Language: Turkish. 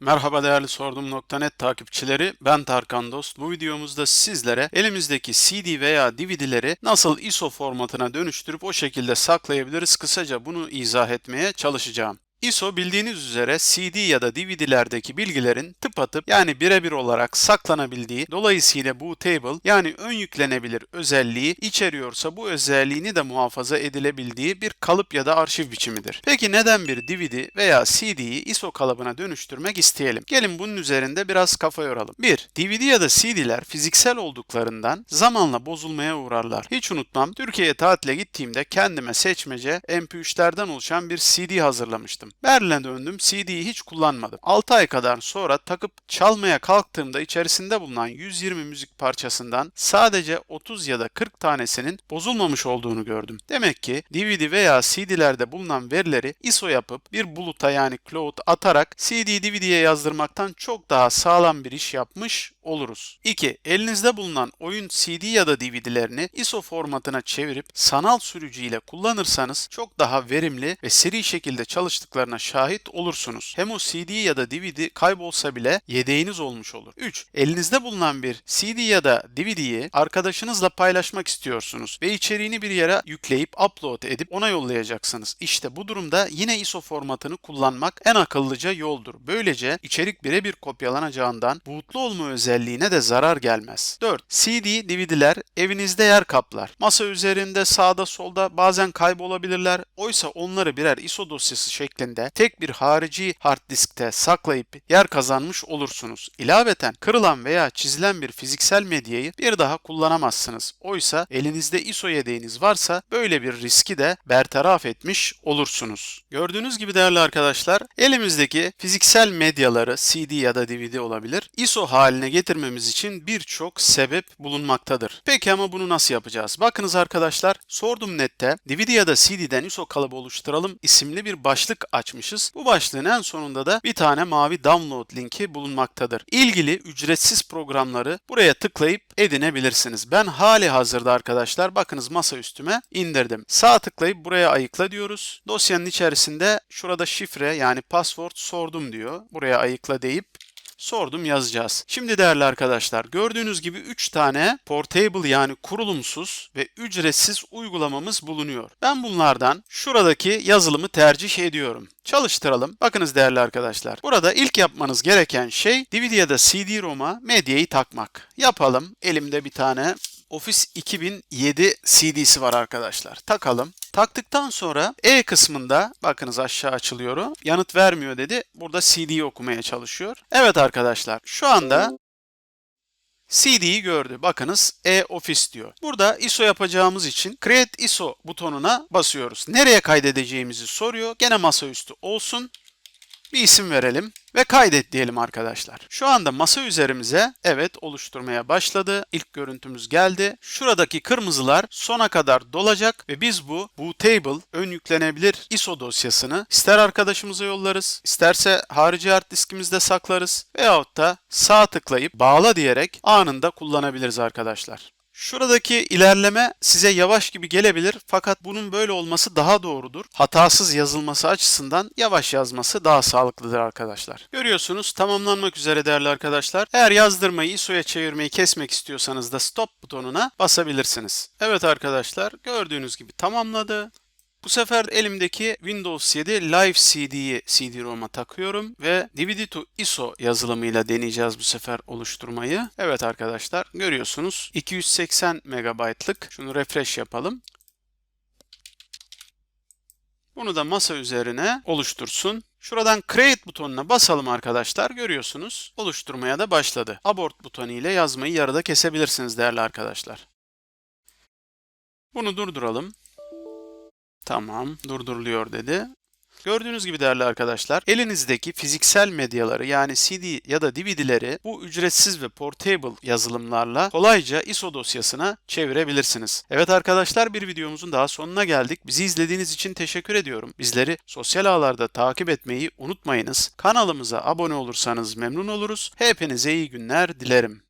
Merhaba değerli Sordum.net takipçileri, ben Tarkan Dost. Bu videomuzda sizlere elimizdeki CD veya DVD'leri nasıl ISO formatına dönüştürüp o şekilde saklayabiliriz kısaca bunu izah etmeye çalışacağım. ISO bildiğiniz üzere CD ya da DVD'lerdeki bilgilerin tıpatıp yani birebir olarak saklanabildiği, dolayısıyla bootable yani ön yüklenebilir özelliği içeriyorsa bu özelliğini de muhafaza edilebildiği bir kalıp ya da arşiv biçimidir. Peki neden bir DVD veya CD'yi ISO kalıbına dönüştürmek isteyelim? Gelin bunun üzerinde biraz kafa yoralım. 1. DVD ya da CD'ler fiziksel olduklarından zamanla bozulmaya uğrarlar. Hiç unutmam, Türkiye'ye tatile gittiğimde kendime seçmece MP3'lerden oluşan bir CD hazırlamıştım. Berlin'e döndüm, CD'yi hiç kullanmadım. 6 ay kadar sonra takıp çalmaya kalktığımda içerisinde bulunan 120 müzik parçasından sadece 30 ya da 40 tanesinin bozulmamış olduğunu gördüm. Demek ki DVD veya CD'lerde bulunan verileri ISO yapıp bir buluta yani cloud atarak CD DVD'ye yazdırmaktan çok daha sağlam bir iş yapmış oluruz. 2. Elinizde bulunan oyun CD ya da DVD'lerini ISO formatına çevirip sanal sürücü ile kullanırsanız çok daha verimli ve seri şekilde çalıştıklarına şahit olursunuz. Hem o CD ya da DVD kaybolsa bile yedeğiniz olmuş olur. 3. Elinizde bulunan bir CD ya da DVD'yi arkadaşınızla paylaşmak istiyorsunuz ve içeriğini bir yere yükleyip upload edip ona yollayacaksınız. İşte bu durumda yine ISO formatını kullanmak en akıllıca yoldur. Böylece içerik birebir kopyalanacağından bootlu olma özelliğine de zarar gelmez. 4. CD, DVD'ler evinizde yer kaplar. Masa üzerinde sağda solda bazen kaybolabilirler. Oysa onları birer ISO dosyası şeklinde tek bir harici hard diskte saklayıp yer kazanmış olursunuz. İlaveten kırılan veya çizilen bir fiziksel medyayı bir daha kullanamazsınız. Oysa elinizde ISO yedeğiniz varsa böyle bir riski de bertaraf etmiş olursunuz. Gördüğünüz gibi değerli arkadaşlar elimizdeki fiziksel medyaları CD ya da DVD olabilir ISO haline getirmemiz için birçok sebep bulunmaktadır. Peki ama bunu nasıl yapacağız? Bakınız arkadaşlar sordum nette DVD ya da CD'den ISO kalıbı oluşturalım isimli bir başlık açmışız. Bu başlığın en sonunda da bir tane mavi download linki bulunmaktadır. İlgili ücretsiz programları buraya tıklayıp edinebilirsiniz. Ben hali hazırda arkadaşlar bakınız masa üstüme indirdim. Sağ tıklayıp buraya ayıkla diyoruz. Dosyanın içerisinde şurada şifre yani password sordum diyor. Buraya ayıkla deyip sordum yazacağız. Şimdi değerli arkadaşlar gördüğünüz gibi 3 tane portable yani kurulumsuz ve ücretsiz uygulamamız bulunuyor. Ben bunlardan şuradaki yazılımı tercih ediyorum. Çalıştıralım. Bakınız değerli arkadaşlar. Burada ilk yapmanız gereken şey DVD ya da CD-ROM'a medyayı takmak. Yapalım. Elimde bir tane Office 2007 CD'si var arkadaşlar. Takalım. Taktıktan sonra E kısmında bakınız aşağı açılıyor. Yanıt vermiyor dedi. Burada CD'yi okumaya çalışıyor. Evet arkadaşlar şu anda CD'yi gördü. Bakınız e-office diyor. Burada ISO yapacağımız için Create ISO butonuna basıyoruz. Nereye kaydedeceğimizi soruyor. Gene masaüstü olsun. Bir isim verelim ve kaydet diyelim arkadaşlar. Şu anda masa üzerimize evet oluşturmaya başladı. İlk görüntümüz geldi. Şuradaki kırmızılar sona kadar dolacak ve biz bu bootable ön yüklenebilir ISO dosyasını ister arkadaşımıza yollarız, isterse harici hard diskimizde saklarız veyahut da sağ tıklayıp bağla diyerek anında kullanabiliriz arkadaşlar. Şuradaki ilerleme size yavaş gibi gelebilir fakat bunun böyle olması daha doğrudur. Hatasız yazılması açısından yavaş yazması daha sağlıklıdır arkadaşlar. Görüyorsunuz tamamlanmak üzere değerli arkadaşlar. Eğer yazdırmayı ISO'ya çevirmeyi kesmek istiyorsanız da stop butonuna basabilirsiniz. Evet arkadaşlar gördüğünüz gibi tamamladı. Bu sefer elimdeki Windows 7 Live CD'yi CD-ROM'a takıyorum ve DVD to ISO yazılımıyla deneyeceğiz bu sefer oluşturmayı. Evet arkadaşlar görüyorsunuz 280 MB'lık. Şunu refresh yapalım. Bunu da masa üzerine oluştursun. Şuradan Create butonuna basalım arkadaşlar. Görüyorsunuz oluşturmaya da başladı. Abort butonu ile yazmayı yarıda kesebilirsiniz değerli arkadaşlar. Bunu durduralım. Tamam, durduruluyor dedi. Gördüğünüz gibi değerli arkadaşlar, elinizdeki fiziksel medyaları yani CD ya da DVD'leri bu ücretsiz ve portable yazılımlarla kolayca ISO dosyasına çevirebilirsiniz. Evet arkadaşlar bir videomuzun daha sonuna geldik. Bizi izlediğiniz için teşekkür ediyorum. Bizleri sosyal ağlarda takip etmeyi unutmayınız. Kanalımıza abone olursanız memnun oluruz. Hepinize iyi günler dilerim.